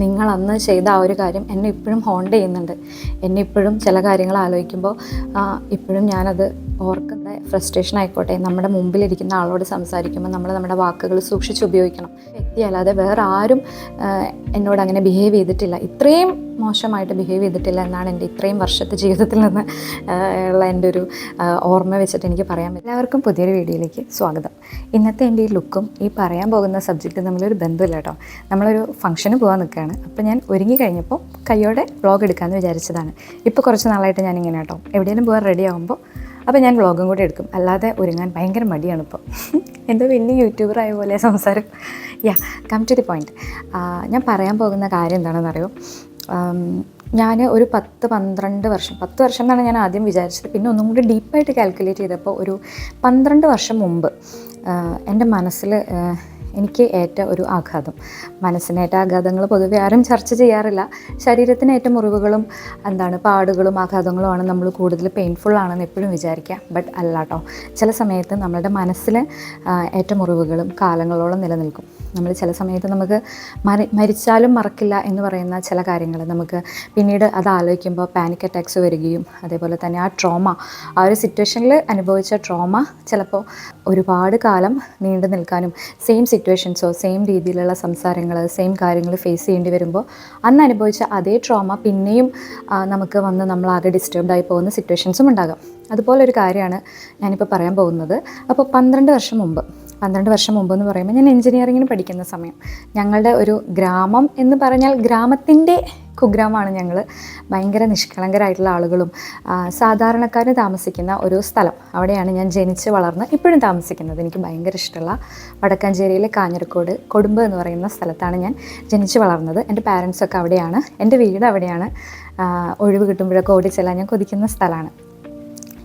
നിങ്ങൾ അന്ന് ചെയ്ത ആ ഒരു കാര്യം എന്നെ ഇപ്പോഴും ഹോണ്ട് ചെയ്യുന്നുണ്ട്. എന്നെ ഇപ്പോഴും ചില കാര്യങ്ങൾ ആലോചിക്കുമ്പോൾ ഇപ്പോഴും ഞാനത് ഓർക്കുന്ന ഫ്രസ്ട്രേഷൻ ആയിക്കോട്ടെ നമ്മുടെ മുമ്പിലിരിക്കുന്ന ആളോട് സംസാരിക്കുമ്പോൾ നമ്മൾ നമ്മുടെ വാക്കുകൾ സൂക്ഷിച്ച് ഉപയോഗിക്കണം. വ്യക്തിയല്ലാതെ വേറെ ആരും എന്നോട് അങ്ങനെ ബിഹേവ് ചെയ്തിട്ടില്ല. ഇത്രയും മോശമായിട്ട് ബിഹേവ് ചെയ്തിട്ടില്ല എന്നാണ് എന്റെ ഇത്രയും വർഷത്തെ ജീവിതത്തിൽ നിന്ന് ഉള്ള എന്റെ ഒരു ഓർമ്മ വെച്ചിട്ട് എനിക്ക് പറയാൻ പറ്റും. എല്ലാവർക്കും പുതിയൊരു വീഡിയോയിലേക്ക് സ്വാഗതം. ഇന്നത്തെ എന്റെ ഈ ലുക്കും ഈ പറയാൻ പോകുന്ന സബ്ജക്റ്റ് തമ്മിലൊരു ബന്ധമില്ല കേട്ടോ. നമ്മളൊരു ഫംഗ്ഷന് പോകാൻ നിൽക്കുകയാണ്. അപ്പോൾ ഞാൻ ഒരുങ്ങി കഴിഞ്ഞപ്പോൾ കയ്യോടെ വ്ളോഗ് എടുക്കാമെന്ന് വിചാരിച്ചതാണ്. ഇപ്പോൾ കുറച്ച് നാളായിട്ട് ഞാൻ ഇങ്ങനെ കേട്ടോ. എവിടെയെങ്കിലും പോകാൻ റെഡി ആകുമ്പോൾ അപ്പോൾ ഞാൻ വ്ളോഗും കൂടെ എടുക്കും. അല്ലാതെ ഒരുങ്ങാൻ ഭയങ്കര മടിയാണ് ഇപ്പോൾ. എന്തോ വലിയ യൂട്യൂബർ ആയ പോലെ സംസാരം. Yeah come to the point ഞാൻ പറയാൻ പോകുന്ന കാര്യം എന്താണെന്ന് അറിയോ ഞാൻ ഒരു പത്ത് പന്ത്രണ്ട് വർഷം പത്ത് വർഷം എന്നാണ് ഞാൻ ആദ്യം വിചാരിച്ചത്. പിന്നെ ഒന്നും കൂടി ഡീപ്പായിട്ട് കാൽക്കുലേറ്റ് ചെയ്തപ്പോൾ ഒരു പന്ത്രണ്ട് വർഷം മുമ്പ് എന്റെ മനസ്സിൽ എനിക്ക് ഏറ്റ ഒരു ആഘാതം. മനസ്സിനേറ്റ ആഘാതങ്ങൾ പൊതുവെ ആരും ചർച്ച ചെയ്യാറില്ല. ശരീരത്തിനേറ്റ മുറിവുകളും എന്താണ് പാടുകളും ആഘാതങ്ങളുമാണ് നമ്മൾ കൂടുതൽ പെയിൻഫുൾ ആണെന്ന് എപ്പോഴും വിചാരിക്കുക. ബട്ട് അല്ലാട്ടോ ചില സമയത്ത് നമ്മളുടെ മനസ്സിൽ ഏറ്റ മുറിവുകളും കാലങ്ങളോളം നിലനിൽക്കും. നമ്മൾ ചില സമയത്ത് നമുക്ക് മരി മരിച്ചാലും മറക്കില്ല എന്ന് പറയുന്ന ചില കാര്യങ്ങൾ നമുക്ക് പിന്നീട് അത് ആലോചിക്കുമ്പോൾ പാനിക് അറ്റാക്സ് വരികയും അതേപോലെ തന്നെ ആ ട്രോമ ആ ഒരു സിറ്റുവേഷനിൽ അനുഭവിച്ച ട്രോമ ചിലപ്പോൾ ഒരുപാട് കാലം നീണ്ടു നിൽക്കാനും സെയിം സിറ്റുവേഷൻസോ സെയിം രീതിയിലുള്ള സംസാരങ്ങൾ സെയിം കാര്യങ്ങൾ ഫേസ് ചെയ്യേണ്ടി വരുമ്പോൾ അന്ന് അനുഭവിച്ച അതേ ട്രോമ പിന്നെയും നമുക്ക് വന്ന് നമ്മൾ ആകെ ഡിസ്റ്റർബ്ഡ് ആയി പോകുന്ന സിറ്റുവേഷൻസും ഉണ്ടാകാം. അതുപോലെ ഒരു കാര്യമാണ് ഞാനിപ്പോൾ പറയാൻ പോകുന്നത്. അപ്പോൾ പന്ത്രണ്ട് വർഷം മുമ്പ് പന്ത്രണ്ട് വർഷം മുമ്പ് എന്ന് പറയുമ്പോൾ ഞാൻ എഞ്ചിനീയറിങ്ങിന് പഠിക്കുന്ന സമയം. ഞങ്ങളുടെ ഒരു ഗ്രാമം എന്ന് പറഞ്ഞാൽ ഗ്രാമത്തിന്റെ കുഗ്രാമമാണ് ഞങ്ങൾ ഭയങ്കര നിഷ്കളങ്കരായിട്ടുള്ള ആളുകളും സാധാരണക്കാർ താമസിക്കുന്ന ഒരു സ്ഥലം. അവിടെയാണ് ഞാൻ ജനിച്ച് വളർന്ന് ഇപ്പോഴും താമസിക്കുന്നത്. എനിക്ക് ഭയങ്കര ഇഷ്ടമുള്ള വടക്കാഞ്ചേരിയിലെ കാഞ്ഞിരക്കോട് കൊടുമ്പ് എന്ന് പറയുന്ന സ്ഥലത്താണ് ഞാൻ ജനിച്ച് വളർന്നത്. എന്റെ പാരൻസൊക്കെ അവിടെയാണ്. എന്റെ വീട് അവിടെയാണ്. ഒഴിവ് കിട്ടുമ്പോഴൊക്കെ ഓടിച്ചെല്ലാൻ ഞാൻ കൊതിക്കുന്ന സ്ഥലമാണ്.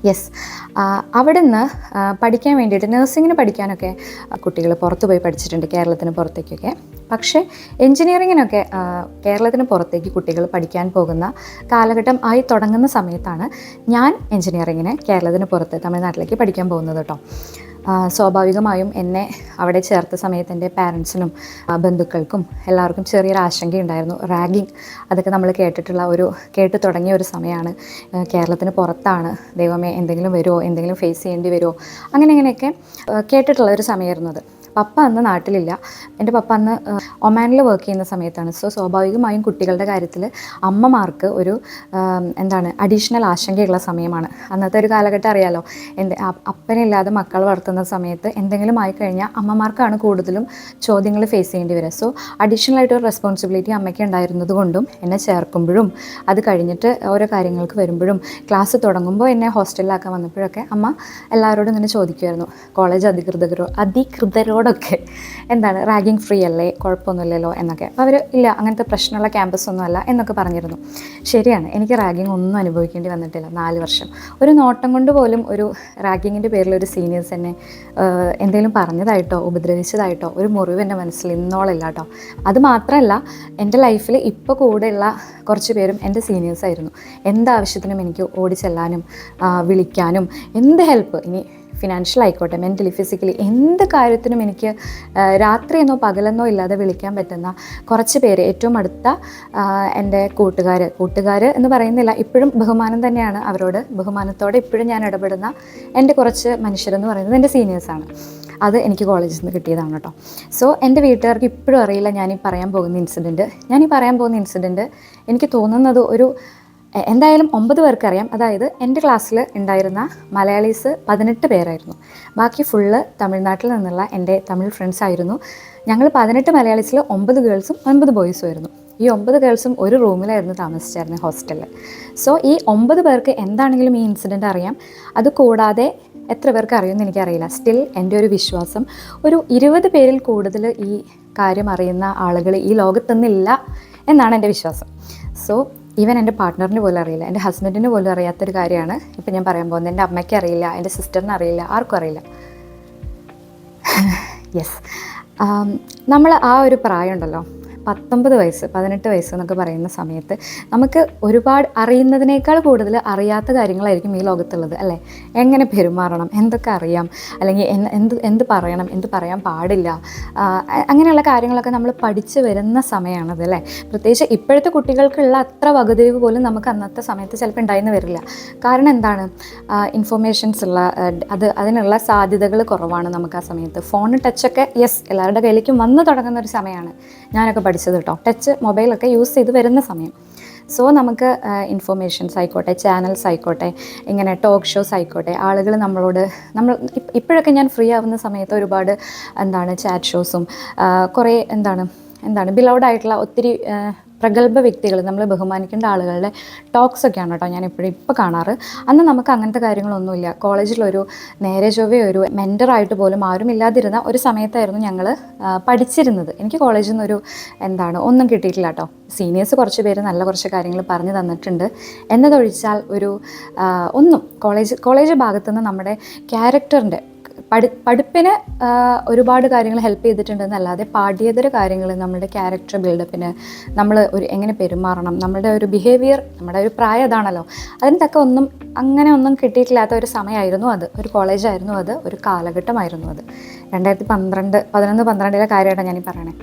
യെസ് അവിടെ നിന്ന് പഠിക്കാൻ വേണ്ടിയിട്ട് നഴ്സിങ്ങിന് പഠിക്കാനൊക്കെ കുട്ടികൾ പുറത്ത് പോയി പഠിച്ചിട്ടുണ്ട് കേരളത്തിന് പുറത്തേക്കൊക്കെ. പക്ഷേ എൻജിനീയറിങ്ങിനൊക്കെ കേരളത്തിന് പുറത്തേക്ക് കുട്ടികൾ പഠിക്കാൻ പോകുന്ന കാലഘട്ടം ആയി തുടങ്ങുന്ന സമയത്താണ് ഞാൻ എൻജിനീയറിങ്ങിന് കേരളത്തിന് പുറത്ത് തമിഴ്നാട്ടിലേക്ക് പഠിക്കാൻ പോകുന്നത് കേട്ടോ സ്വാഭാവികമായും എന്നെ അവിടെ ചേർത്ത സമയത്ത് എന്റെ പാരൻസിനും ബന്ധുക്കൾക്കും എല്ലാവർക്കും ചെറിയൊരു ആശങ്കയുണ്ടായിരുന്നു. റാഗിങ് അതൊക്കെ നമ്മൾ കേട്ടിട്ടുള്ള ഒരു കേട്ട് തുടങ്ങിയ ഒരു സമയമാണ്. കേരളത്തിന് പുറത്താണ്. ദൈവമേ എന്തെങ്കിലും വരുമോ? എന്തെങ്കിലും ഫേസ് ചെയ്യേണ്ടി വരുമോ? അങ്ങനെ അങ്ങനെയൊക്കെ കേട്ടിട്ടുള്ള ഒരു സമയമായിരുന്നു അത്. പപ്പ അന്ന് നാട്ടിലില്ല. എന്റെ പപ്പ അന്ന് ഒമാനിൽ വർക്ക് ചെയ്യുന്ന സമയത്താണ്. സോ സ്വാഭാവികമായും കുട്ടികളുടെ കാര്യത്തിൽ അമ്മമാർക്ക് ഒരു എന്താണ് അഡീഷണൽ ആശങ്കയുള്ള സമയമാണ്. അന്നത്തെ ഒരു കാലഘട്ടം അറിയാലോ. എന്റെ അപ്പനില്ലാതെ മക്കൾ വളർത്തുന്ന സമയത്ത് എന്തെങ്കിലും ആയി ആയിക്കഴിഞ്ഞാൽ അമ്മമാർക്കാണ് കൂടുതലും ചോദ്യങ്ങൾ ഫേസ് ചെയ്യേണ്ടി വരിക. സോ അഡീഷണൽ ആയിട്ട് ഒരു റെസ്പോൺസിബിലിറ്റി അമ്മയ്ക്ക് ഉണ്ടായിരുന്നത് കൊണ്ടും എന്നെ ചേർക്കുമ്പോഴും അത് കഴിഞ്ഞിട്ട് ഓരോ കാര്യങ്ങൾക്ക് വരുമ്പോഴും ക്ലാസ് തുടങ്ങുമ്പോൾ എന്നെ ഹോസ്റ്റലിലാക്കാൻ വന്നപ്പോഴൊക്കെ അമ്മ എല്ലാവരോടും ഇങ്ങനെ ചോദിക്കുമായിരുന്നു കോളേജ് അധികൃതരോ അധികൃതരോടൊക്കെ എന്താണ് റാഗിങ് ഫ്രീ അല്ലേ? കുഴപ്പമൊന്നുമില്ലല്ലോ എന്നൊക്കെ. അപ്പോൾ അവർ ഇല്ല അങ്ങനത്തെ പ്രശ്നമുള്ള ക്യാമ്പസ് ഒന്നും അല്ല എന്നൊക്കെ പറഞ്ഞിരുന്നു. ശരിയാണ് എനിക്ക് റാഗിങ് ഒന്നും അനുഭവിക്കേണ്ടി വന്നിട്ടില്ല നാല് വർഷം. ഒരു നോട്ടം കൊണ്ട് പോലും ഒരു റാഗിങ്ങിന്റെ പേരിൽ ഒരു സീനിയേഴ്സ് എന്നെ എന്തെങ്കിലും പറഞ്ഞതായിട്ടോ ഉപദ്രവിച്ചതായിട്ടോ ഒരു മുറിവ് എന്റെ മനസ്സിൽ ഇന്നോളില്ല കേട്ടോ. അത് മാത്രമല്ല എന്റെ ലൈഫിൽ ഇപ്പോൾ കൂടെയുള്ള കുറച്ച് പേരും എന്റെ സീനിയേഴ്സ് ആയിരുന്നു. എന്താവശ്യത്തിനും എനിക്ക് ഓടിച്ചെല്ലാനും വിളിക്കാനും എന്ത് ഹെൽപ്പ് ഇനി ഫിനാൻഷ്യൽ ആയിക്കോട്ടെ മെന്റലി ഫിസിക്കലി എന്ത് കാര്യത്തിനും എനിക്ക് രാത്രിയെന്നോ പകലെന്നോ ഇല്ലാതെ വിളിക്കാൻ പറ്റുന്ന കുറച്ച് പേര് ഏറ്റവും അടുത്ത എന്റെ കൂട്ടുകാർ കൂട്ടുകാർ എന്ന് പറയുന്നില്ല ഇപ്പോഴും ബഹുമാനം തന്നെയാണ് അവരോട്. ബഹുമാനത്തോടെ ഇപ്പോഴും ഞാൻ ഇടപെടുന്ന എന്റെ കുറച്ച് മനുഷ്യരെന്ന് പറയുന്നത് എന്റെ സീനിയേഴ്സാണ് അത് എനിക്ക് കോളേജിൽ നിന്ന് കിട്ടിയതാണ് കേട്ടോ സോ എന്റെ വീട്ടുകാർക്ക് ഇപ്പോഴും അറിയില്ല ഞാൻ ഈ പറയാൻ പോകുന്ന ഇൻസിഡന്റ് ഞാൻ ഈ പറയാൻ പോകുന്ന ഇൻസിഡന്റ് എനിക്ക് തോന്നുന്നത് ഒരു എന്തായാലും ഒമ്പത് പേർക്ക് അറിയാം അതായത് എന്റെ ക്ലാസ്സിൽ ഉണ്ടായിരുന്ന മലയാളീസ് പതിനെട്ട് പേരായിരുന്നു. ബാക്കി ഫുള്ള് തമിഴ്നാട്ടിൽ നിന്നുള്ള എന്റെ തമിഴ് ഫ്രണ്ട്സ് ആയിരുന്നു. ഞങ്ങൾ പതിനെട്ട് മലയാളീസിൽ ഒമ്പത് ഗേൾസും ഒൻപത് ബോയ്സും ആയിരുന്നു. ഈ ഒമ്പത് ഗേൾസും ഒരു റൂമിലായിരുന്നു താമസിച്ചായിരുന്നു ഹോസ്റ്റലിൽ. സോ ഈ ഒമ്പത് പേർക്ക് എന്താണെങ്കിലും ഈ ഇൻസിഡന്റ് അറിയാം. അത് കൂടാതെ എത്ര പേർക്ക് അറിയുമെന്ന് എനിക്കറിയില്ല. സ്റ്റിൽ എന്റെ ഒരു വിശ്വാസം. ഒരു ഇരുപത് പേരിൽ കൂടുതൽ ഈ കാര്യം അറിയുന്ന ആളുകൾ ഈ ലോകത്തുനിന്നില്ല എന്നാണ് എന്റെ വിശ്വാസം. സോ ഈവൻ എന്റെ പാർട്ട്ണറിന് പോലും അറിയില്ല. എന്റെ ഹസ്ബൻഡിന് പോലും അറിയാത്തൊരു കാര്യമാണ് ഇപ്പം ഞാൻ പറയാൻ പോകുന്നത്. എന്റെ അമ്മയ്ക്ക് അറിയില്ല എന്റെ സിസ്റ്ററിന് അറിയില്ല ആർക്കും അറിയില്ല. യെസ് നമ്മൾ ആ ഒരു പ്രായം ഉണ്ടല്ലോ. പത്തൊമ്പത് വയസ്സ് പതിനെട്ട് വയസ്സ് എന്നൊക്കെ പറയുന്ന സമയത്ത് നമുക്ക് ഒരുപാട് അറിയുന്നതിനേക്കാൾ കൂടുതൽ അറിയാത്ത കാര്യങ്ങളായിരിക്കും ഈ ലോകത്തുള്ളത് അല്ലേ? എങ്ങനെ പെരുമാറണം? എന്തൊക്കെ അറിയാം? അല്ലെങ്കിൽ എന്ത് എന്ത് പറയണം? എന്ത് പറയാൻ പാടില്ല? അങ്ങനെയുള്ള കാര്യങ്ങളൊക്കെ നമ്മൾ പഠിച്ചു വരുന്ന സമയമാണത് അല്ലേ? പ്രത്യേകിച്ച് ഇപ്പോഴത്തെ കുട്ടികൾക്കുള്ള അത്ര വകതിരിവ് പോലും നമുക്ക് അന്നത്തെ സമയത്ത് ചിലപ്പോൾ ഉണ്ടായിന്ന് വരില്ല. കാരണം എന്താണ്? ഇൻഫോർമേഷൻസ് ഉള്ള അത് അതിനുള്ള സാധ്യതകൾ കുറവാണ് നമുക്ക് ആ സമയത്ത്. ഫോൺ ടച്ചൊക്കെ യെസ് എല്ലാവരുടെ കയ്യിലേക്കും വന്നു തുടങ്ങുന്ന ഒരു സമയമാണ്. ഞാനൊക്കെ പഠിച്ചത് കേട്ടോ ടച്ച് മൊബൈലൊക്കെ യൂസ് ചെയ്ത് വരുന്ന സമയം. സോ നമുക്ക് ഇൻഫർമേഷൻസ് ആയിക്കോട്ടെ ചാനൽസ് ആയിക്കോട്ടെ ഇങ്ങനെ ടോക്ക് ഷോസ് ആയിക്കോട്ടെ ആളുകൾ നമ്മളോട് നമ്മൾ ഇപ്പോഴൊക്കെ ഞാൻ ഫ്രീ ആവുന്ന സമയത്ത് ഒരുപാട് എന്താണ് ചാറ്റ് ഷോസും കുറേ എന്താണ് എന്താണ് ബിലൗഡ് ആയിട്ടുള്ള ഒത്തിരി പ്രഗത്ഭ വ്യക്തികൾ നമ്മൾ ബഹുമാനിക്കേണ്ട ആളുകളുടെ ടോക്സ് ഒക്കെയാണ് കേട്ടോ ഞാൻ എപ്പോഴും ഇപ്പോൾ കാണാറ്. അന്ന് നമുക്ക് അങ്ങനത്തെ കാര്യങ്ങളൊന്നുമില്ല. കോളേജിലൊരു നേരെ ചൊവ്വേ ഒരു മെന്ററായിട്ട് പോലും ആരും ഇല്ലാതിരുന്ന ഒരു സമയത്തായിരുന്നു ഞങ്ങൾ പഠിച്ചിരുന്നത്. എനിക്ക് കോളേജിൽ നിന്നൊരു എന്താണ് ഒന്നും കിട്ടിയിട്ടില്ല കേട്ടോ. സീനിയേഴ്സ് കുറച്ച് പേര് നല്ല കുറച്ച് കാര്യങ്ങൾ പറഞ്ഞു തന്നിട്ടുണ്ട്. എന്നതൊഴിച്ചാൽ ഒരു ഒന്നും കോളേജ് കോളേജ് ഭാഗത്തുനിന്ന് നമ്മുടെ ക്യാരക്ടറിന്റെ പഠി പഠിപ്പിന് ഒരുപാട് കാര്യങ്ങൾ ഹെൽപ്പ് ചെയ്തിട്ടുണ്ടെന്നല്ലാതെ പാഠ്യേതര കാര്യങ്ങൾ നമ്മുടെ ക്യാരക്ടർ ബിൽഡപ്പിന് നമ്മൾ ഒരു എങ്ങനെ പെരുമാറണം നമ്മുടെ ഒരു ബിഹേവിയർ നമ്മുടെ ഒരു പ്രായം അതാണല്ലോ. അതിന് തക്ക ഒന്നും അങ്ങനെ ഒന്നും കിട്ടിയിട്ടില്ലാത്ത ഒരു സമയമായിരുന്നു അത്. ഒരു കോളേജായിരുന്നു അത് ഒരു കാലഘട്ടമായിരുന്നു അത്. രണ്ടായിരത്തി പന്ത്രണ്ട് പതിനൊന്ന് പന്ത്രണ്ടിലെ കാര്യമായിട്ടാണ് ഞാനീ പറയണേ.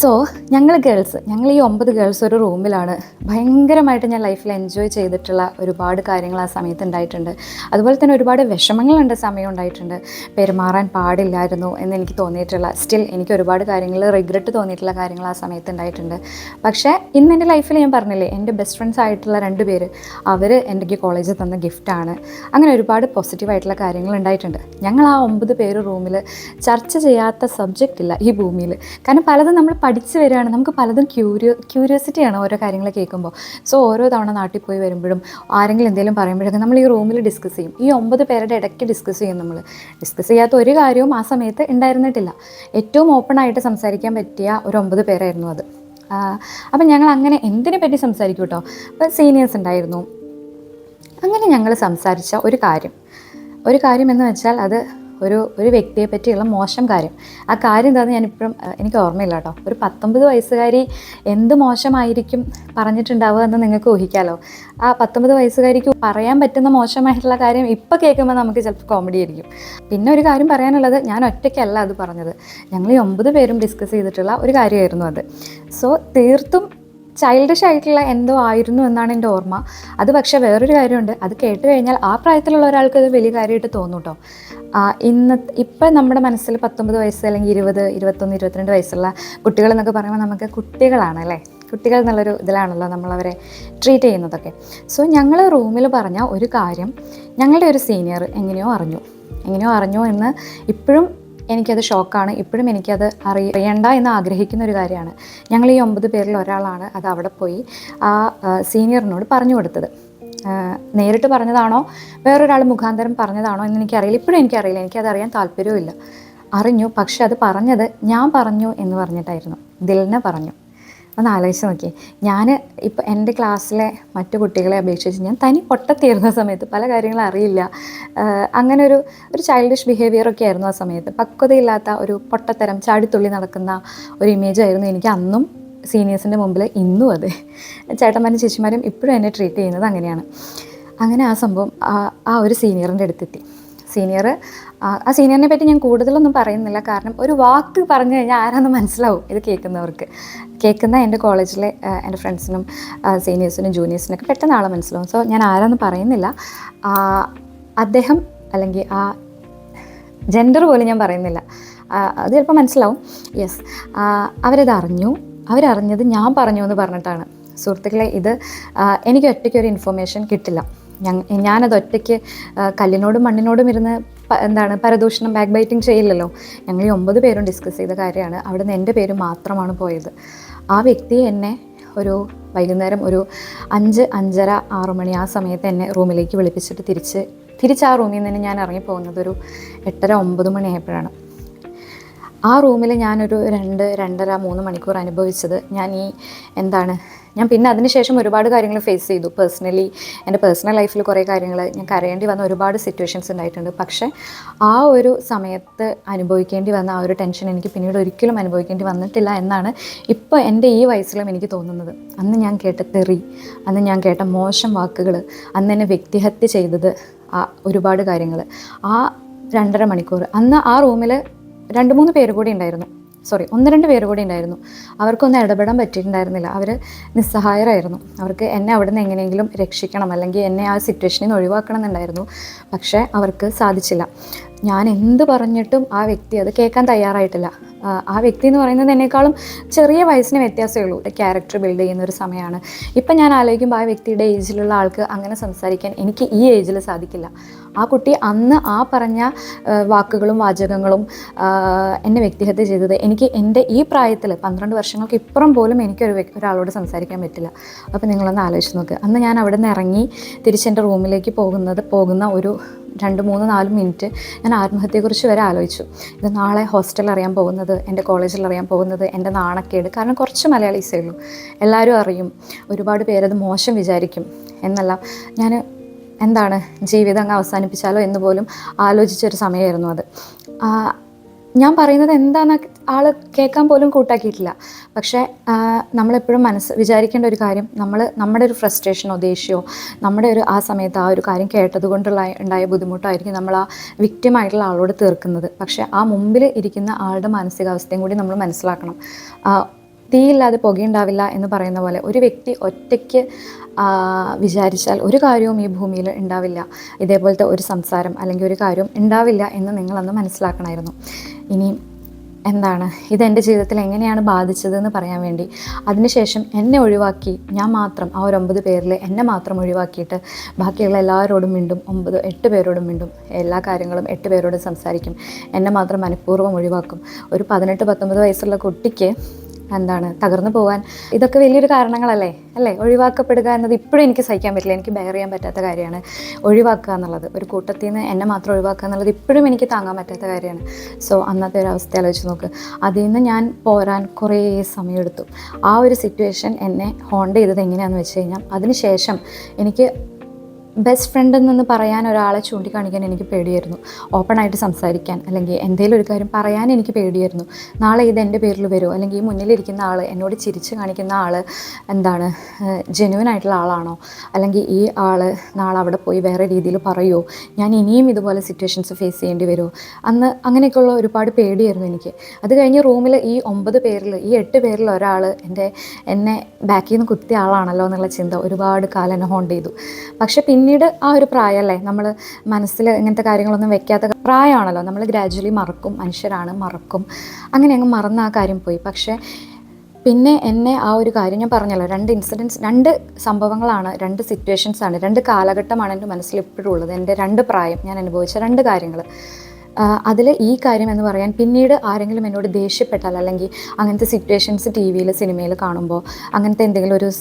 സോ ഞങ്ങൾ ഗേൾസ് ഞങ്ങൾ ഈ ഒമ്പത് ഗേൾസ് ഒരു റൂമിലാണ് ഭയങ്കരമായിട്ട് ഞാൻ ലൈഫിൽ എൻജോയ് ചെയ്തിട്ടുള്ള ഒരുപാട് കാര്യങ്ങൾ ആ സമയത്ത് ഉണ്ടായിട്ടുണ്ട്. അതുപോലെ തന്നെ ഒരുപാട് വിഷമങ്ങളുണ്ട് സമയം ഉണ്ടായിട്ടുണ്ട്. പെരുമാറാൻ പാടില്ലായിരുന്നു എന്ന് എനിക്ക് തോന്നിയിട്ടുള്ള സ്റ്റിൽ എനിക്ക് ഒരുപാട് കാര്യങ്ങൾ റിഗ്രറ്റ് തോന്നിയിട്ടുള്ള കാര്യങ്ങൾ ആ സമയത്ത് ഉണ്ടായിട്ടുണ്ട്. പക്ഷേ ഇന്ന് എന്റെ ലൈഫിൽ ഞാൻ പറഞ്ഞില്ലേ എന്റെ ബെസ്റ്റ് ഫ്രണ്ട്സ് ആയിട്ടുള്ള രണ്ട് പേര് അവർ എനിക്ക് കോളേജിൽ തന്ന ഗിഫ്റ്റാണ് അങ്ങനെ ഒരുപാട് പോസിറ്റീവായിട്ടുള്ള കാര്യങ്ങൾ ഉണ്ടായിട്ടുണ്ട്. ഞങ്ങൾ ആ ഒമ്പത് പേര് റൂമിൽ ചർച്ച ചെയ്യാത്ത സബ്ജക്റ്റ് ഇല്ല ഈ ഭൂമിയിൽ കാരണം പലതും നമ്മൾ പഠിച്ചു വരികയാണ്. നമുക്ക് പലതും ക്യൂരിയോ ക്യൂരിയോസിറ്റിയാണ് ഓരോ കാര്യങ്ങൾ കേൾക്കുമ്പോൾ. സോ ഓരോ തവണ നാട്ടിൽ പോയി വരുമ്പോഴും ആരെങ്കിലും എന്തെങ്കിലും പറയുമ്പോഴൊക്കെ നമ്മൾ ഈ റൂമിൽ ഡിസ്കസ് ചെയ്യും. ഈ ഒമ്പത് പേരുടെ ഇടയ്ക്ക് ഡിസ്കസ് ചെയ്യും നമ്മൾ. ഡിസ്കസ് ചെയ്യാത്ത ഒരു കാര്യവും ആ സമയത്ത് ഉണ്ടായിരുന്നിട്ടില്ല. ഏറ്റവും ഓപ്പൺ ആയിട്ട് സംസാരിക്കാൻ പറ്റിയ ഒരു ഒമ്പത് പേരായിരുന്നു അത്. അപ്പം ഞങ്ങൾ അങ്ങനെ എന്തിനെ പറ്റി സംസാരിക്കും കേട്ടോ അപ്പം സീനിയേഴ്സ് ഉണ്ടായിരുന്നു. അങ്ങനെ ഞങ്ങൾ സംസാരിച്ച ഒരു കാര്യം. ഒരു കാര്യം എന്ന് വെച്ചാൽ അത് ഒരു ഒരു വ്യക്തിയെ പറ്റിയുള്ള മോശം കാര്യം. ആ കാര്യം എന്താണെന്ന് ഞാനിപ്പോഴും എനിക്ക് ഓർമ്മയില്ല കേട്ടോ. ഒരു പത്തൊമ്പത് വയസ്സുകാരി എന്ത് മോശമായിരിക്കും പറഞ്ഞിട്ടുണ്ടാവുക എന്ന് നിങ്ങൾക്ക് ഊഹിക്കാലോ? ആ പത്തൊമ്പത് വയസ്സുകാരിക്ക് പറയാൻ പറ്റുന്ന മോശമായിട്ടുള്ള കാര്യം ഇപ്പോൾ കേൾക്കുമ്പോൾ നമുക്ക് ചിലപ്പോൾ കോമഡി ആയിരിക്കും. പിന്നെ ഒരു കാര്യം പറയാനുള്ളത് ഞാൻ ഒറ്റയ്ക്കല്ല അത് പറഞ്ഞത്. ഞങ്ങൾ ഈ ഒമ്പത് പേരും ഡിസ്കസ് ചെയ്തിട്ടുള്ള ഒരു കാര്യമായിരുന്നു അത്. സോ തീർത്തും ചൈൽഡിഷ് ആയിട്ടുള്ള എന്തോ ആയിരുന്നു എന്നാണ് എന്റെ ഓർമ്മ അത് പക്ഷേ വേറൊരു കാര്യമുണ്ട് അത് കേട്ട് കഴിഞ്ഞാൽ ആ പ്രായത്തിലുള്ള ഒരാൾക്ക് അത് വലിയ കാര്യമായിട്ട് തോന്നും കേട്ടോ ഇന്ന് ഇപ്പം നമ്മുടെ മനസ്സിൽ പത്തൊമ്പത് വയസ്സ് അല്ലെങ്കിൽ ഇരുപത് ഇരുപത്തൊന്ന് ഇരുപത്തിരണ്ട് വയസ്സുള്ള കുട്ടികൾ എന്നൊക്കെ പറയുമ്പോൾ നമുക്ക് കുട്ടികളാണ് അല്ലേ? കുട്ടികൾ എന്നുള്ളൊരു ഇതിലാണല്ലോ നമ്മളവരെ ട്രീറ്റ് ചെയ്യുന്നതൊക്കെ. സോ ഞങ്ങൾ റൂമിൽ പറഞ്ഞ ഒരു കാര്യം ഞങ്ങളുടെ ഒരു സീനിയർ എങ്ങനെയോ അറിഞ്ഞു. എങ്ങനെയോ അറിഞ്ഞു എന്ന് ഇപ്പോഴും എനിക്കത് ഷോക്കാണ്. ഇപ്പോഴും എനിക്കത് അറിയേണ്ട എന്ന് ആഗ്രഹിക്കുന്ന ഒരു കാര്യമാണ്. ഞങ്ങൾ ഈ ഒമ്പത് പേരിൽ ഒരാളാണ് അത് അവിടെ പോയി ആ സീനിയറിനോട് പറഞ്ഞു കൊടുത്തത്. നേരിട്ട് പറഞ്ഞതാണോ? വേറൊരാൾ മുഖാന്തരം പറഞ്ഞതാണോ എന്ന് എനിക്കറിയില്ല. ഇപ്പോഴും എനിക്കറിയില്ല. എനിക്കത് അറിയാൻ താല്പര്യവുമില്ല. അറിഞ്ഞു. പക്ഷെ അത് പറഞ്ഞത് ഞാൻ പറഞ്ഞു എന്ന് പറഞ്ഞിട്ടായിരുന്നു. ദിലിനെ പറഞ്ഞു. ഒന്ന് ആലോചിച്ച് നോക്കി. ഞാൻ ഇപ്പോൾ എന്റെ ക്ലാസ്സിലെ മറ്റു കുട്ടികളെ അപേക്ഷിച്ച് ഞാൻ തനി പൊട്ടത്തീരുന്ന സമയത്ത് പല കാര്യങ്ങളും അറിയില്ല. അങ്ങനെ ഒരു ഒരു ചൈൽഡിഷ് ബിഹേവിയറൊക്കെ ആയിരുന്നു ആ സമയത്ത്. പക്വതയില്ലാത്ത ഒരു പൊട്ടത്തരം ചാടിത്തുള്ളി നടക്കുന്ന ഒരു ഇമേജ് ആയിരുന്നു എനിക്ക് അന്നും സീനിയേഴ്സിന്റെ മുമ്പിൽ ഇന്നും അത്. ചേട്ടന്മാരും ചേച്ചിമാരും ഇപ്പോഴും എന്നെ ട്രീറ്റ് ചെയ്യുന്നത് അങ്ങനെയാണ്. അങ്ങനെ ആ സംഭവം ആ ഒരു സീനിയറിന്റെ അടുത്തെത്തി. സീനിയർ ആ സീനിയറിനെ പറ്റി ഞാൻ കൂടുതലൊന്നും പറയുന്നില്ല. കാരണം ഒരു വാക്ക് പറഞ്ഞു കഴിഞ്ഞാൽ ആരാന്ന് മനസ്സിലാവും ഇത് കേൾക്കുന്നവർക്ക്. കേൾക്കുന്ന എന്റെ കോളേജിലെ എന്റെ ഫ്രണ്ട്സിനും സീനിയേഴ്സിനും ജൂനിയേഴ്സിനൊക്കെ പെട്ടെന്ന് ആളെ മനസ്സിലാവും. സോ ഞാൻ ആരാന്ന് പറയുന്നില്ല. അദ്ദേഹം അല്ലെങ്കിൽ ആ ജെൻഡർ പോലും ഞാൻ പറയുന്നില്ല. അത് ചിലപ്പോൾ മനസ്സിലാവും. യെസ് അവരത് അറിഞ്ഞു. അവരറിഞ്ഞത് ഞാൻ പറഞ്ഞു എന്ന് പറഞ്ഞിട്ടാണ്. സുഹൃത്തുക്കളെ ഇത് എനിക്ക് ഒറ്റയ്ക്ക് ഒരു ഇൻഫർമേഷൻ കിട്ടില്ല. ഞാനത് ഒറ്റയ്ക്ക് കല്ലിനോടും മണ്ണിനോടും ഇരുന്ന് എന്താണ് പരദൂഷണം ബാക്ക് ബൈറ്റിംഗ് ചെയ്യില്ലല്ലോ. ഞങ്ങൾ ഈ ഒമ്പത് പേരും ഡിസ്കസ് ചെയ്ത കാര്യമാണ്. അവിടെ നിന്ന് എന്റെ പേര് മാത്രമാണ് പോയത്. ആ വ്യക്തി എന്നെ ഒരു വൈകുന്നേരം ഒരു അഞ്ച് അഞ്ചര ആറു മണി ആ സമയത്ത് എന്നെ റൂമിലേക്ക് വിളിപ്പിച്ചിട്ട് തിരിച്ച് തിരിച്ച് ആ റൂമിൽ നിന്ന് ഞാൻ ഇറങ്ങി പോകുന്നത് ഒരു എട്ടര ഒമ്പത് മണിയായപ്പോഴാണ് ആ റൂമിൽ ഞാനൊരു രണ്ട് രണ്ടര മൂന്ന് മണിക്കൂർ അനുഭവിച്ചത് ഞാൻ ഈ എന്താണ് ഞാൻ പിന്നെ അതിനുശേഷം ഒരുപാട് കാര്യങ്ങൾ ഫേസ് ചെയ്തു. പേഴ്സണലി എന്റെ പേഴ്സണൽ ലൈഫിൽ കുറേ കാര്യങ്ങൾ ഞാൻ കരയേണ്ടി വന്ന ഒരുപാട് സിറ്റുവേഷൻസ് ഉണ്ടായിട്ടുണ്ട്. പക്ഷേ ആ ഒരു സമയത്ത് അനുഭവിക്കേണ്ടി വന്ന ആ ഒരു ടെൻഷൻ എനിക്ക് പിന്നീട് ഒരിക്കലും അനുഭവിക്കേണ്ടി വന്നിട്ടില്ല എന്നാണ് ഇപ്പോൾ എന്റെ ഈ വയസ്സിലും എനിക്ക് തോന്നുന്നത്. അന്ന് ഞാൻ കേട്ട തെറി അന്ന് ഞാൻ കേട്ട മോശം വാക്കുകൾ അന്ന് എന്നെ വ്യക്തിഹത്യ ചെയ്തത് ആ ഒരുപാട് കാര്യങ്ങൾ ആ രണ്ടര മണിക്കൂർ അന്ന് ആ റൂമിൽ രണ്ട് മൂന്ന് പേര് കൂടി ഉണ്ടായിരുന്നു. സോറി ഒന്ന് രണ്ട് പേര് കൂടി ഉണ്ടായിരുന്നു. അവർക്കൊന്നും ഇടപെടാൻ പറ്റിയിട്ടുണ്ടായിരുന്നില്ല. അവർ നിസ്സഹായരായിരുന്നു. അവർക്ക് എന്നെ അവിടെ നിന്ന് എങ്ങനെയെങ്കിലും രക്ഷിക്കണം. അല്ലെങ്കിൽ എന്നെ ആ സിറ്റുവേഷനിൽ നിന്ന് ഒഴിവാക്കണം എന്നുണ്ടായിരുന്നു പക്ഷേ അവർക്ക് സാധിച്ചില്ല. ഞാൻ എന്ത് പറഞ്ഞിട്ടും ആ വ്യക്തി അത് കേൾക്കാൻ തയ്യാറായിട്ടില്ല. ആ, വ്യക്തി എന്ന് പറയുന്നത് എന്നെക്കാളും ചെറിയ വയസ്സിന് വ്യത്യാസമേ ഉള്ളൂ. ക്യാരക്ടർ ബിൽഡ് ചെയ്യുന്ന ഒരു സമയമാണ്. ഇപ്പം ഞാൻ ആലോചിക്കുമ്പോൾ ആ വ്യക്തിയുടെ ഏജിലുള്ള ആൾക്ക് അങ്ങനെ സംസാരിക്കാൻ എനിക്ക് ഈ ഏജിൽ സാധിക്കില്ല. ആ കുട്ടി അന്ന് ആ പറഞ്ഞ വാക്കുകളും വാചകങ്ങളും എന്നെ വ്യക്തിഹത്യ ചെയ്തത് എനിക്ക് എന്റെ ഈ പ്രായത്തിൽ പന്ത്രണ്ട് വർഷങ്ങൾക്ക് ഇപ്പുറം പോലും എനിക്കൊരു ഒരാളോട് സംസാരിക്കാൻ പറ്റില്ല. അപ്പോൾ നിങ്ങളൊന്ന് ആലോചിച്ച് നോക്ക്. അന്ന് ഞാൻ അവിടെ നിന്ന് ഇറങ്ങി തിരിച്ചെന്റെ റൂമിലേക്ക് പോകുന്നത് പോകുന്ന ഒരു രണ്ട് മൂന്ന് നാല് മിനിറ്റ് ഞാൻ ആത്മഹത്യയെക്കുറിച്ച് വരെ ആലോചിച്ചു. ഇത് നാളെ ഹോസ്റ്റലിൽ അറിയാൻ പോകുന്നത് എന്റെ കോളേജിൽ അറിയാൻ പോകുന്നത് എന്റെ നാണക്കേട്. കാരണം കുറച്ച് മലയാളീസേ ഉള്ളൂ. എല്ലാവരും അറിയും. ഒരുപാട് പേരത് മോശം വിചാരിക്കും എന്നല്ല. ഞാൻ എന്താണ് ജീവിതം അങ്ങ് അവസാനിപ്പിച്ചാലോ എന്ന് പോലും ആലോചിച്ചൊരു സമയമായിരുന്നു അത്. ഞാൻ പറയുന്നത് എന്താണെന്ന് ആൾ കേൾക്കാൻ പോലും കൂട്ടാക്കിയിട്ടില്ല. പക്ഷേ നമ്മളെപ്പോഴും മനസ്സ് വിചാരിക്കേണ്ട ഒരു കാര്യം നമ്മൾ നമ്മുടെ ഒരു ഫ്രസ്ട്രേഷനോ ദേഷ്യമോ നമ്മുടെ ഒരു ആ സമയത്ത് ആ ഒരു കാര്യം കേട്ടത് കൊണ്ടുള്ള ഉണ്ടായ ബുദ്ധിമുട്ടായിരിക്കും നമ്മൾ ആ വിക്റ്റിമായിട്ടുള്ള ആളോട് തീർക്കുന്നത്. പക്ഷേ ആ മുമ്പിൽ ഇരിക്കുന്ന ആളുടെ മാനസികാവസ്ഥയും കൂടി നമ്മൾ മനസ്സിലാക്കണം. തീയില്ലാതെ പുകയുണ്ടാവില്ല എന്ന് പറയുന്ന പോലെ ഒരു വ്യക്തി ഒറ്റയ്ക്ക് വിചാരിച്ചാൽ ഒരു കാര്യവും ഈ ഭൂമിയിൽ ഉണ്ടാവില്ല. ഇതേപോലത്തെ ഒരു സംസാരം അല്ലെങ്കിൽ ഒരു കാര്യവും ഉണ്ടാവില്ല എന്ന് നിങ്ങളന്ന് മനസ്സിലാക്കണമായിരുന്നു. ഇനി എന്താണ്? ഇതെന്റെ ജീവിതത്തിൽ എങ്ങനെയാണ് ബാധിച്ചതെന്ന് പറയാൻ വേണ്ടി. അതിനുശേഷം എന്നെ ഒഴിവാക്കി. ഞാൻ മാത്രം ആ ഒരു ഒമ്പത് പേരിൽ എന്നെ മാത്രം ഒഴിവാക്കിയിട്ട് ബാക്കിയുള്ള എല്ലാവരോടും മിണ്ടും. ഒമ്പത് എട്ട് പേരോടും മിണ്ടും. എല്ലാ കാര്യങ്ങളും എട്ട് പേരോടും സംസാരിക്കും. എന്നെ മാത്രം മനഃപൂർവം ഒഴിവാക്കും. ഒരു പതിനെട്ട് പത്തൊമ്പത് വയസ്സുള്ള കുട്ടിക്ക് എന്താണ് തകർന്നു പോകാൻ ഇതൊക്കെ വലിയൊരു കാരണങ്ങളല്ലേ? അല്ലേ? ഒഴിവാക്കപ്പെടുക എന്നത് ഇപ്പോഴും എനിക്ക് സഹിക്കാൻ പറ്റില്ല. എനിക്ക് ബെയർ ചെയ്യാൻ പറ്റാത്ത കാര്യമാണ്. ഒഴിവാക്കുക എന്നുള്ളത്. ഒരു കൂട്ടത്തിൽ നിന്ന് എന്നെ മാത്രം ഒഴിവാക്കുക എന്നുള്ളത് ഇപ്പോഴും എനിക്ക് താങ്ങാൻ പറ്റാത്ത കാര്യമാണ്. സോ അന്നത്തെ ഒരു അവസ്ഥ ആലോചിച്ച് നോക്ക്. അതിൽ നിന്ന് ഞാൻ പോരാൻ കുറേ സമയമെടുത്തു. ആ ഒരു സിറ്റുവേഷൻ എന്നെ ഹോണ്ട് ചെയ്തത് എങ്ങനെയാണെന്ന് വെച്ച് കഴിഞ്ഞാൽ അതിനുശേഷം എനിക്ക് ബെസ്റ്റ് ഫ്രണ്ട് എന്ന് പറയാൻ ഒരാളെ ചൂണ്ടിക്കാണിക്കാൻ എനിക്ക് പേടിയായിരുന്നു. ഓപ്പണായിട്ട് സംസാരിക്കാൻ അല്ലെങ്കിൽ എന്തെങ്കിലും ഒരു കാര്യം പറയാൻ എനിക്ക് പേടിയായിരുന്നു. നാളെ ഇത് എന്റെ പേരിൽ വരുമോ അല്ലെങ്കിൽ ഈ മുന്നിലിരിക്കുന്ന ആൾ എന്നോട് ചിരിച്ച് കാണിക്കുന്ന ആൾ എന്താണ്? ജെന്യൂൻ ആയിട്ടുള്ള ആളാണോ? അല്ലെങ്കിൽ ഈ ആൾ നാളെ അവിടെ പോയി വേറെ രീതിയിൽ പറയുമോ ഞാൻ ഇനിയും ഇതുപോലെ സിറ്റുവേഷൻസ് ഫേസ് ചെയ്യേണ്ടി വരുമോ അന്ന് അങ്ങനെയൊക്കെയുള്ള ഒരുപാട് പേടിയായിരുന്നു എനിക്ക്. അത് കഴിഞ്ഞ് റൂമിൽ ഈ ഒമ്പത് പേരിൽ ഈ എട്ട് പേരിൽ ഒരാൾ എന്റെ എന്നെ ബാക്കിൽ നിന്ന് കുത്തിയ ആളാണല്ലോ എന്നുള്ള ചിന്ത ഒരുപാട് കാലം എന്നെ ഹോണ്ട് ചെയ്തു. പക്ഷെ പിന്നീട് ആ ഒരു പ്രായമല്ലേ നമ്മൾ മനസ്സിൽ ഇങ്ങനത്തെ കാര്യങ്ങളൊന്നും വെക്കാത്ത പ്രായമാണല്ലോ. നമ്മൾ ഗ്രാജ്വലി മറക്കും. മനുഷ്യരാണ് മറക്കും. അങ്ങനെ അങ്ങ് മറന്ന ആ കാര്യം പോയി. പക്ഷേ പിന്നെ എന്നെ ആ ഒരു കാര്യം ഞാൻ പറഞ്ഞല്ലോ. രണ്ട് ഇൻസിഡൻസ് രണ്ട് സംഭവങ്ങളാണ് രണ്ട് സിറ്റുവേഷൻസാണ് രണ്ട് കാലഘട്ടമാണ് എന്റെ മനസ്സിൽ എപ്പോഴും ഉള്ളത്. എന്റെ രണ്ട് പ്രായം ഞാൻ അനുഭവിച്ച രണ്ട് കാര്യങ്ങൾ അതിൽ ഈ കാര്യം എന്ന് പറയാൻ പിന്നീട് ആരെങ്കിലും എന്നോട് ദേഷ്യപ്പെട്ടാൽ അല്ലെങ്കിൽ അങ്ങനത്തെ സിറ്റുവേഷൻസ് ടി വിയിൽ സിനിമയിൽ കാണുമ്പോൾ അങ്ങനത്തെ എന്തെങ്കിലും ഒരു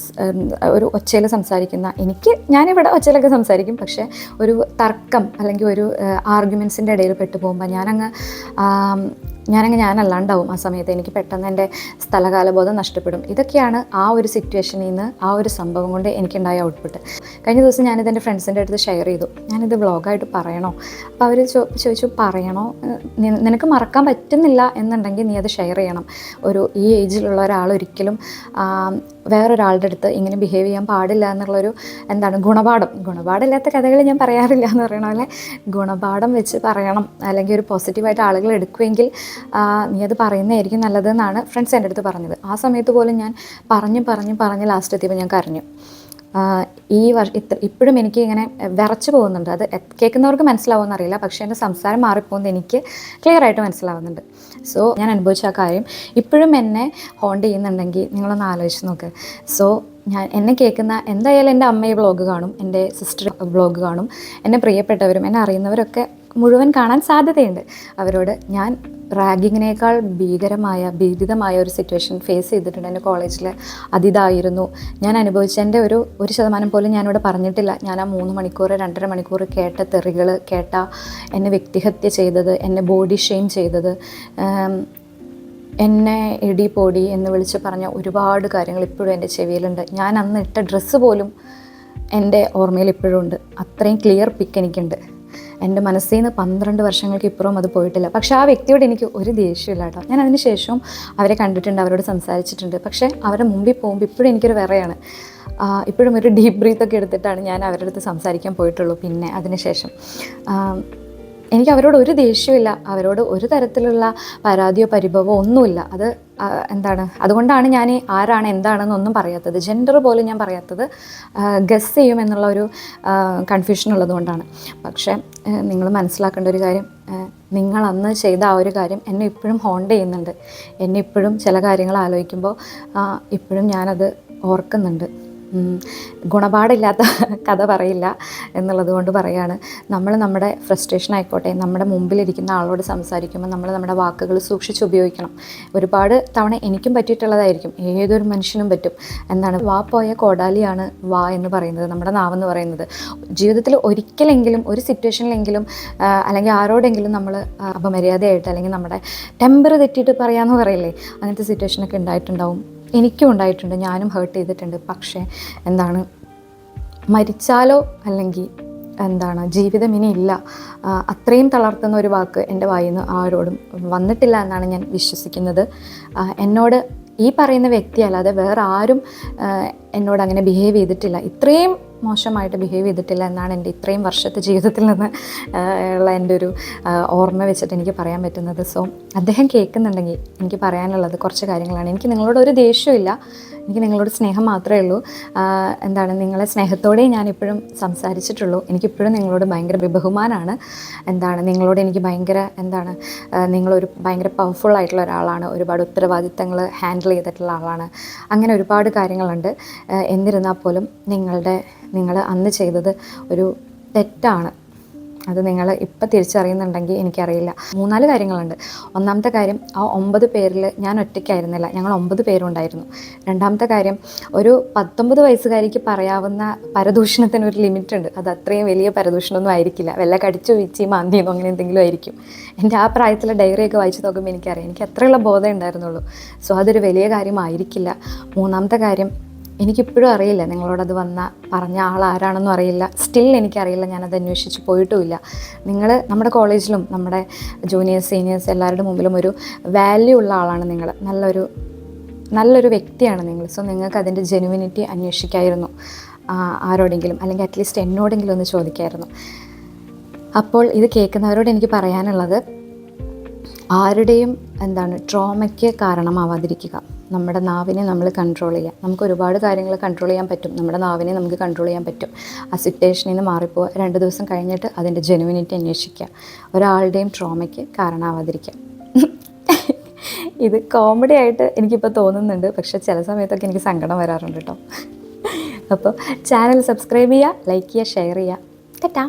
ഒരു ഒച്ചയിൽ സംസാരിക്കുന്ന എനിക്ക് ഞാനിവിടെ ഒച്ചയിലൊക്കെ സംസാരിക്കും. പക്ഷേ ഒരു തർക്കം അല്ലെങ്കിൽ ഒരു ആർഗ്യുമെൻസിന്റെ ഇടയിൽ പെട്ടു പോകുമ്പോൾ ഞാനങ്ങ് ഞാനങ്ങ് ഞാനല്ലാണ്ടാവും ആ സമയത്ത് എനിക്ക് പെട്ടെന്ന് എന്റെ സ്ഥലകാലബോധം നഷ്ടപ്പെടും. ഇതൊക്കെയാണ് ആ ഒരു സിറ്റുവേഷനിൽ നിന്ന് ആ ഒരു സംഭവം കൊണ്ട് എനിക്കുണ്ടായ ഔട്ട്പുട്ട് കഴിഞ്ഞ ദിവസം ഞാനിത് എന്റെ ഫ്രണ്ട്സിന്റെ അടുത്ത് ഷെയർ ചെയ്തു. ഞാനിത് വ്ളോഗായിട്ട് പറയണോ? അപ്പോൾ അവർ ചോദിച്ചു പറയണോ? നിനക്ക് മറക്കാൻ പറ്റുന്നില്ല എന്നുണ്ടെങ്കിൽ നീ അത് ഷെയർ ചെയ്യണം. ഒരു ഈ ഏജിലുള്ള ഒരാൾ ഒരിക്കലും വേറൊരാളുടെ അടുത്ത് ഇങ്ങനെ ബിഹേവ് ചെയ്യാൻ പാടില്ല എന്നുള്ളൊരു എന്താണ് ഗുണപാഠം. ഗുണപാഠമില്ലാത്ത കഥകൾ ഞാൻ പറയാറില്ല എന്ന് പറയണ പോലെ ഗുണപാഠം വെച്ച് പറയണം. അല്ലെങ്കിൽ ഒരു പോസിറ്റീവായിട്ട് ആളുകൾ എടുക്കുമെങ്കിൽ നീ അത് പറയുന്നതായിരിക്കും നല്ലതെന്നാണ് ഫ്രണ്ട്സ് എന്റെ അടുത്ത് പറഞ്ഞത്. ആ സമയത്ത് പോലും ഞാൻ പറഞ്ഞ് പറഞ്ഞ് പറഞ്ഞ് ലാസ്റ്റ് എത്തിയപ്പോൾ ഞാൻ കരഞ്ഞു. ഈ വർഷം ഇത്ര ഇപ്പോഴും എനിക്ക് ഇങ്ങനെ വിറച്ച് പോകുന്നുണ്ട്. അത് കേൾക്കുന്നവർക്ക് മനസ്സിലാവുമെന്ന് അറിയില്ല. പക്ഷേ എന്റെ സംസാരം മാറിപ്പോകുന്നത് എനിക്ക് ക്ലിയർ ആയിട്ട് മനസ്സിലാവുന്നുണ്ട്. സോ ഞാൻ അനുഭവിച്ച ആ കാര്യം ഇപ്പോഴും എന്നെ ഹോണ്ട് ചെയ്യുന്നുണ്ടെങ്കിൽ നിങ്ങളൊന്ന് ആലോചിച്ച് നോക്ക്. സോ ഞാൻ എന്നെ കേൾക്കുന്ന എന്തായാലും എന്റെ അമ്മയെ വ്ളോഗ് കാണും എന്റെ സിസ്റ്റർ വ്ളോഗ് കാണും എന്നെ പ്രിയപ്പെട്ടവരും എന്നെ അറിയുന്നവരൊക്കെ മുഴുവൻ കാണാൻ സാധ്യതയുണ്ട്. അവരോട് ഞാൻ റാഗിങ്ങിനേക്കാൾ ഭീകരമായ ഭീതിതമായ ഒരു സിറ്റുവേഷൻ ഫേസ് ചെയ്തിട്ടുണ്ട് എന്റെ കോളേജിൽ അതിതായിരുന്നു. ഞാൻ അനുഭവിച്ച എന്റെ ഒരു ഒരു ശതമാനം പോലും ഞാനിവിടെ പറഞ്ഞിട്ടില്ല. ഞാൻ ആ മൂന്ന് മണിക്കൂർ രണ്ടര മണിക്കൂർ കേട്ട തെറികൾ കേട്ട എന്നെ വ്യക്തിഹത്യ ചെയ്തത് എന്നെ ബോഡി ഷെയിം ചെയ്തത് എന്നെ ഇടി പൊടി എന്ന് വിളിച്ച് പറഞ്ഞ ഒരുപാട് കാര്യങ്ങൾ ഇപ്പോഴും എന്റെ ചെവിയിലുണ്ട്. ഞാൻ അന്ന് ഇട്ട ഡ്രസ്സ് പോലും എന്റെ ഓർമ്മയിൽ ഇപ്പോഴും ഉണ്ട്. അത്രയും ക്ലിയർ പിക്ക് എനിക്കുണ്ട്. എന്റെ മനസ്സിൽ നിന്ന് പന്ത്രണ്ട് വർഷങ്ങൾക്ക് ഇപ്പുറവും അത് പോയിട്ടില്ല. പക്ഷേ ആ വ്യക്തിയോട് എനിക്ക് ഒരു ദേഷ്യമില്ല കേട്ടോ. ഞാൻ അതിന് ശേഷവും അവരെ കണ്ടിട്ടുണ്ട് അവരോട് സംസാരിച്ചിട്ടുണ്ട്. പക്ഷേ അവരുടെ മുമ്പിൽ പോകുമ്പോൾ ഇപ്പോഴും എനിക്കൊരു വിറയാണ്. ഇപ്പോഴും ഒരു ഡീപ്പ് ബ്രീത്തൊക്കെ എടുത്തിട്ടാണ് ഞാൻ അവരുടെ അടുത്ത് സംസാരിക്കാൻ പോയിട്ടുള്ളൂ പിന്നെ അതിന് ശേഷം. ആ, എനിക്ക് അവരോട് ഒരു ദേഷ്യമില്ല അവരോട് ഒരു തരത്തിലുള്ള പരാതിയോ പരിഭവമോ ഒന്നുമില്ല. അത് എന്താണ്? അതുകൊണ്ടാണ് ഞാൻ ആരാണ് എന്താണെന്നൊന്നും പറയാത്തത്. ജെൻഡർ പോലും ഞാൻ പറയാത്തത് ഗസ് ചെയ്യും എന്നുള്ള ഒരു കൺഫ്യൂഷൻ ഉള്ളതുകൊണ്ടാണ് പക്ഷേ നിങ്ങൾ മനസ്സിലാക്കേണ്ട ഒരു കാര്യം നിങ്ങൾ അന്ന് ചെയ്ത ആ ഒരു കാര്യം എന്നെ ഇപ്പോഴും ഹോണ്ട് ചെയ്യുന്നുണ്ട്. എന്നെ ഇപ്പോഴും ചില കാര്യങ്ങൾ ആലോചിക്കുമ്പോൾ ഇപ്പോഴും ഞാനത് ഓർക്കുന്നുണ്ട്. ഗുണപാടില്ലാത്ത കഥ പറയില്ല എന്നുള്ളത് കൊണ്ട് പറയാണ്. നമ്മൾ നമ്മുടെ ഫ്രസ്ട്രേഷൻ ആയിക്കോട്ടെ നമ്മുടെ മുമ്പിലിരിക്കുന്ന ആളോട് സംസാരിക്കുമ്പോൾ നമ്മൾ നമ്മുടെ വാക്കുകൾ സൂക്ഷിച്ച് ഉപയോഗിക്കണം. ഒരുപാട് തവണ എനിക്കും പറ്റിയിട്ടുള്ളതായിരിക്കും ഏതൊരു മനുഷ്യനും പറ്റും എന്നാണ്. വാ പോയ കോടാലിയാണ് വാ എന്ന് പറയുന്നത് നമ്മുടെ നാവെന്ന് പറയുന്നത്. ജീവിതത്തിൽ ഒരിക്കലെങ്കിലും ഒരു സിറ്റുവേഷനിലെങ്കിലും അല്ലെങ്കിൽ ആരോടെങ്കിലും നമ്മൾ അപമര്യാദയായിട്ട് അല്ലെങ്കിൽ നമ്മുടെ ടെമ്പർ തെറ്റിയിട്ട് പറയാമെന്ന് പറയില്ലേ അങ്ങനത്തെ സിറ്റുവേഷനൊക്കെ ഉണ്ടായിട്ടുണ്ടാവും. എനിക്കും ഉണ്ടായിട്ടുണ്ട് ഞാനും ഹേർട്ട് ചെയ്തിട്ടുണ്ട്. പക്ഷേ എന്താണ് മരിച്ചാലോ അല്ലെങ്കിൽ എന്താണ് ജീവിതം ഇനി ഇല്ല അത്രയും തളർത്തുന്ന ഒരു വാക്ക് എന്റെ വായിൽ നിന്ന് ആരോടും വന്നിട്ടില്ല എന്നാണ് ഞാൻ വിശ്വസിക്കുന്നത്. എന്നോട് ഈ പറയുന്ന വ്യക്തി അല്ലാതെ വേറെ ആരും എന്നോട് അങ്ങനെ ബിഹേവ് ചെയ്തിട്ടില്ല. ഇത്രയും മോശമായിട്ട് ബിഹേവ് ചെയ്തിട്ടില്ല എന്നാണ് എന്റെ ഇത്രയും വർഷത്തെ ജീവിതത്തിൽ നിന്ന് ഉള്ള എന്റെ ഒരു ഓർമ്മ വെച്ചിട്ട് എനിക്ക് പറയാൻ പറ്റുന്നത്. സോ അദ്ദേഹം കേൾക്കുന്നുണ്ടെങ്കിൽ എനിക്ക് പറയാനുള്ളത് കുറച്ച് കാര്യങ്ങളാണ്. എനിക്ക് നിങ്ങളോട് ഒരു ദേഷ്യമില്ല എനിക്ക് നിങ്ങളോട് സ്നേഹം മാത്രമേ ഉള്ളൂ. എന്താണ് നിങ്ങളെ സ്നേഹത്തോടെ ഞാൻ ഇപ്പോഴും സംസാരിച്ചിട്ടുള്ളൂ. എനിക്കിപ്പോഴും നിങ്ങളോട് ഭയങ്കര ബഹുമാനമാണ് എന്താണ് നിങ്ങളോട് എനിക്ക് ഭയങ്കര എന്താണ് നിങ്ങളൊരു ഭയങ്കര പവർഫുൾ ആയിട്ടുള്ള ഒരാളാണ്. ഒരുപാട് ഉത്തരവാദിത്തങ്ങൾ ഹാൻഡിൽ ചെയ്തിട്ടുള്ള ആളാണ്. അങ്ങനെ ഒരുപാട് കാര്യങ്ങളുണ്ട്. എന്നിരുന്നാൽ പോലും നിങ്ങളുടെ നിങ്ങൾ അന്ന് ചെയ്തത് ഒരു തെറ്റാണ്. അത് നിങ്ങൾ ഇപ്പം തിരിച്ചറിയുന്നുണ്ടെങ്കിൽ എനിക്കറിയില്ല. മൂന്നാൽ കാര്യങ്ങളുണ്ട്. ഒന്നാമത്തെ കാര്യം ആ ഒമ്പത് പേരിൽ ഞാൻ ഒറ്റയ്ക്കായിരുന്നില്ല. ഞങ്ങൾ ഒമ്പത് പേരുണ്ടായിരുന്നു. രണ്ടാമത്തെ കാര്യം ഒരു പത്തൊമ്പത് വയസ്സുകാരിക്ക് പറയാവുന്ന പരദൂഷണത്തിന് ഒരു ലിമിറ്റ് ഉണ്ട് അത് അത്രയും വലിയ പരദൂഷണമൊന്നും ആയിരിക്കില്ല. വല്ല കടിച്ചു വീച്ചി മാന്തിയെന്നോ അങ്ങനെ എന്തെങ്കിലും ആയിരിക്കും. എന്റെ ആ പ്രായത്തിലെ ഡയറിയൊക്കെ വായിച്ചു നോക്കുമ്പോൾ എനിക്കറിയാം. എനിക്ക് അത്രയുള്ള ബോധം ഉണ്ടായിരുന്നുള്ളൂ. സോ അതൊരു വലിയ കാര്യമായിരിക്കില്ല. മൂന്നാമത്തെ കാര്യം എനിക്കിപ്പോഴും അറിയില്ല നിങ്ങളോടത് വന്ന പറഞ്ഞ ആൾ ആരാണെന്നും അറിയില്ല. സ്റ്റിൽ എനിക്കറിയില്ല ഞാനത് അന്വേഷിച്ച് പോയിട്ടുമില്ല. നിങ്ങൾ നമ്മുടെ കോളേജിലും നമ്മുടെ ജൂനിയേഴ്സ് സീനിയേഴ്സ് എല്ലാവരുടെ മുമ്പിലും ഒരു വാല്യൂ ഉള്ള ആളാണ് നിങ്ങൾ നല്ലൊരു നല്ലൊരു വ്യക്തിയാണ് നിങ്ങൾ സോ നിങ്ങൾക്ക് അതിന്റെ ജെനുവിനിറ്റി അന്വേഷിക്കായിരുന്നു ആരോടെങ്കിലും അല്ലെങ്കിൽ അറ്റ്ലീസ്റ്റ് എന്നോടെങ്കിലും ഒന്ന് ചോദിക്കായിരുന്നു. അപ്പോൾ ഇത് കേൾക്കുന്നവരോട് എനിക്ക് പറയാനുള്ളത് ആരുടെയും എന്താണ് ട്രോമയ്ക്ക് കാരണമാവാതിരിക്കുക. നമ്മുടെ നാവിനെ നമ്മൾ കൺട്രോൾ ചെയ്യുക നമുക്ക് ഒരുപാട് കാര്യങ്ങൾ കൺട്രോൾ ചെയ്യാൻ പറ്റും. നമ്മുടെ നാവിനെ നമുക്ക് കൺട്രോൾ ചെയ്യാൻ പറ്റും. ആ സിറ്റുവേഷനിൽ നിന്ന് മാറിപ്പോവുക രണ്ട് ദിവസം കഴിഞ്ഞിട്ട് അതിന്റെ ജെനുവിനിറ്റി അന്വേഷിക്കുക ഒരാളുടെയും ട്രോമയ്ക്ക് കാരണമാവാതിരിക്കുക ഇത് കോമഡി ആയിട്ട് എനിക്കിപ്പോൾ തോന്നുന്നുണ്ട്. പക്ഷെ ചില സമയത്തൊക്കെ എനിക്ക് സങ്കടം വരാറുണ്ട് കേട്ടോ. അപ്പോൾ ചാനൽ സബ്സ്ക്രൈബ് ചെയ്യുക ലൈക്ക് ചെയ്യുക ഷെയർ ചെയ്യുക. തെറ്റാ